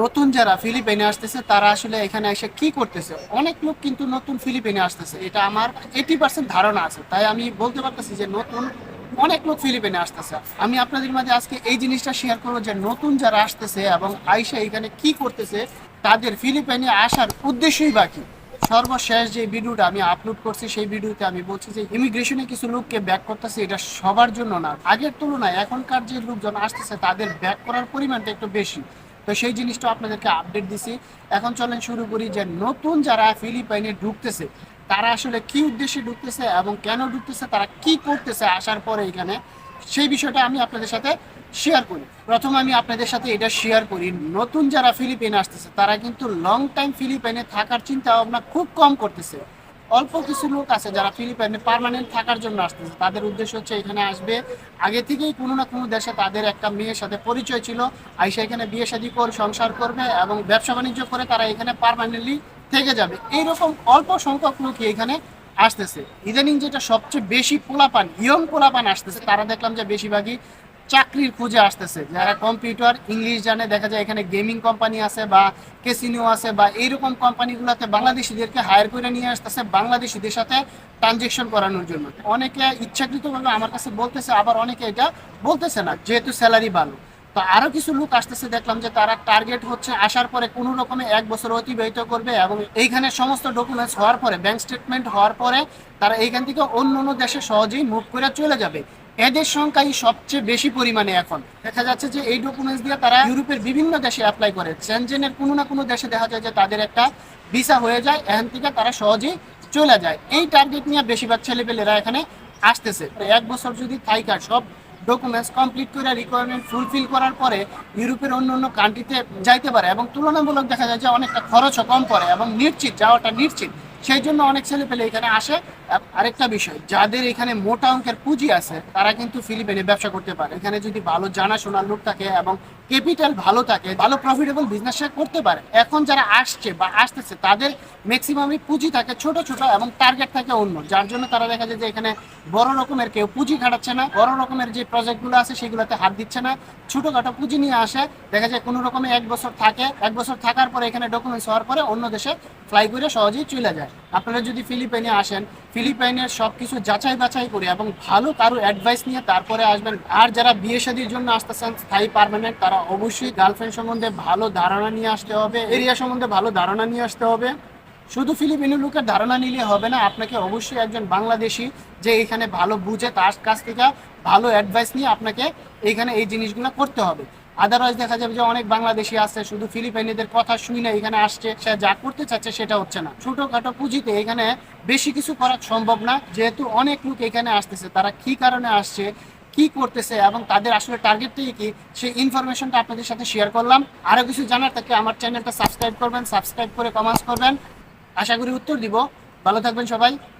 নতুন যারা ফিলিপাইনে আসতেছে, তারা আসলে এখানে এসে কি করতেছে? অনেক লোক কিন্তু নতুন ফিলিপাইনে আসতেছে। এটা আমার এইটি পার্সেন্ট ধারণা আছে। তাই আমি বলতে পারতেছি যে নতুন অনেক লোক ফিলিপাইনে আসতেছে। আমি আপনাদের মাঝে আজকে এই জিনিসটা শেয়ার করব যে নতুন যারা আসতেছে এবং আইসা এখানে কি করতেছে, তাদের ফিলিপাইনে আসার উদ্দেশ্যই বাকি সর্বশেষ যে ভিডিওটা আমি আপলোড করছি, সেই ভিডিওতে আমি বলছি যে ইমিগ্রেশনে কিছু লোককে ব্যাক করতেছে, এটা সবার জন্য না। আগের তুলনায় এখনকার যে লোকজন আসতেছে, তাদের ব্যাক করার পরিমাণটা একটু বেশি। তো সেই জিনিসটা আপনাদেরকে আপডেট দিছি। এখন চলেন শুরু করি যে নতুন যারা ফিলিপাইনে ঢুকতেছে, তারা আসলে কি উদ্দেশ্যে ঢুকতেছে এবং কেন ঢুকতেছে, তারা কি করতেছে আসার পরে এখানে, সেই বিষয়টা আমি আপনাদের সাথে শেয়ার করি। প্রথম আমি আপনাদের সাথে এটা শেয়ার করি, নতুন যারা ফিলিপাইনে আসতেছে, তারা কিন্তু লং টাইম ফিলিপাইনে থাকার চিন্তা ভাবনা খুব কম করতেছে। অল্প কিছু লোক আছে যারা ফিলিপাইনে পার্মানেন্ট থাকার জন্য আসতেছে। তাদের উদ্দেশ্য হচ্ছে এখানে আসবে। আগে থেকেই কোনো না কোনো দেশে তাদের একটা মেয়ের সাথে পরিচয় ছিল। আইসা এখানে বিয়ে শাদী করে, সংসার করবে এবং ব্যবসা বাণিজ্য করে তারা এখানে পারমানেন্টলি থেকে যাবে। এইরকম অল্প সংখ্যক লোকই এখানে আসতেছে। ইদানিং যেটা সবচেয়ে বেশি পোলাপান, ইয়ং পোলাপান আসতেছে, তারা দেখলাম যে বেশিরভাগই চাকরির খুঁজে আসতেছে। যারা কম্পিউটার ইংলিশ জানে, দেখা যায় এখানে গেমিং কোম্পানি আছে বা কেসিনো আছে বা এইরকম কোম্পানিগুলোতে বাংলাদেশিদেরকে হায়ার করে নিয়ে আসতেছে, বাংলাদেশিদের সাথে ট্রানজেকশন করানোর জন্য। অনেকে ইচ্ছাকৃতভাবে আমার কাছে বলতেছে, আবার অনেকে এটা বলতেছে না, যেহেতু স্যালারি ভালো। তো আরও কিছু লোক আসতেছে, দেখলাম যে তারা টার্গেট হচ্ছে, আসার পরে কোনো রকমে এক বছর অতিবাহিত করবে এবং এইখানে সমস্ত ডকুমেন্টস হওয়ার পরে ব্যাংক স্টেটমেন্ট হওয়ার পরে তারা এইখান থেকে অন্য অন্য দেশে সহজেই মুভ করে চলে যাবে। এদের সংখ্যাই সবচেয়ে বেশি পরিমাণে এখন। দেখা যাচ্ছে যে এই ডকুমেন্টস দিয়ে তারা ইউরোপের বিভিন্ন দেশে অ্যাপ্লাই করে। সেনজেনের কোনো না কোনো দেশে দেখা যায় যে তাদের একটা ভিসা হয়ে যায়, এখান থেকে তারা সহজেই চলে যায়। এই টার্গেট নিয়ে বেশিরভাগ ছেলেপেলেরা এখানে আসতেছে। এক বছর যদি থাইকা সব ডকুমেন্টস কমপ্লিট করে রিকোয়ারমেন্ট ফুলফিল করার পরে ইউরোপের অন্য অন্য কান্ট্রিতে যাইতে পারে এবং তুলনামূলক দেখা যায় যে অনেকটা খরচও কম পড়ে এবং নিশ্চিত, যাওয়াটা নিশ্চিত। সেই জন্য অনেক ছেলে পেলে এখানে আসে। আরেকটা বিষয়, যাদের এখানে মোটা অঙ্কের পুঁজি আছে, তারা কিন্তু ফিলিপাইনে ব্যবসা করতে পারে। এখানে যদি ভালো জানাশোনা লোক থাকে এবং ক্যাপিটাল ভালো থাকে, ভালো প্রফিটেবল বিজনেস করতে পারে। এখন যারা আসছে বা আসতেছে, তাদের ম্যাক্সিমামই পুঁজি থাকে ছোট ছোট এবং টার্গেট থাকে অন্য। যার জন্য তারা দেখা যায় যে এখানে বড় রকমের কেউ পুঁজি খাটাচ্ছে না, বড় রকমের যে প্রজেক্টগুলো আছে সেগুলোতে হাত দিচ্ছে না, ছোটখাটো পুঁজি নিয়ে আসে। দেখা যায় কোনো রকমে এক বছর থাকে, এক বছর থাকার পরে এখানে ডকুমেন্টস হওয়ার পরে অন্য দেশে ফ্লাই করে সহজেই চলে যায়। আপনারা যদি ফিলিপাইনে আসেন, ফিলিপাইনের সব কিছু যাচাই বাছাই করে এবং ভালো কারও অ্যাডভাইস নিয়ে তারপরে আসবেন। আর যারা বিয়ে শাদীর জন্য আসতেছেন, স্থায়ী পারমানেন্ট তারা অবশ্যই গার্লফ্রেন্ড সম্বন্ধে ভালো ধারণা নিয়ে আসতে হবে এরিয়া সম্বন্ধে ভালো ধারণা নিয়ে আসতে হবে। শুধু ফিলিপিনো লোকের ধারণা নিলে হবে না, আপনাকে অবশ্যই একজন বাংলাদেশি যে এখানে ভালো বুঝে তার কাছ থেকে ভালো অ্যাডভাইস নিয়ে আপনাকে এইখানে এই জিনিসগুলো করতে হবে। আদারওয়াইজ দেখা যাবে যে অনেক বাংলাদেশি আছে, শুধু ফিলিপাইনিদের কথা শুই না, এখানে আসছে, সে যা করতে চাচ্ছে সেটা হচ্ছে না। ছোটখাটো পুঁজিতে এখানে বেশি কিছু করা সম্ভব না, যেহেতু অনেক লোক এখানে আসতেছে, তারা কি কারণে আসছে, কি করতেছে এবং তাদের আসলে টার্গেটটাই কি, সেই ইনফরমেশনটা আপনাদের সাথে শেয়ার করলাম। আরও কিছু জানার থাকে আমার চ্যানেলটা সাবস্ক্রাইব করবেন সাবস্ক্রাইব করে কমেন্টস করবেন। আশা করি উত্তর দিব। ভালো থাকবেন সবাই।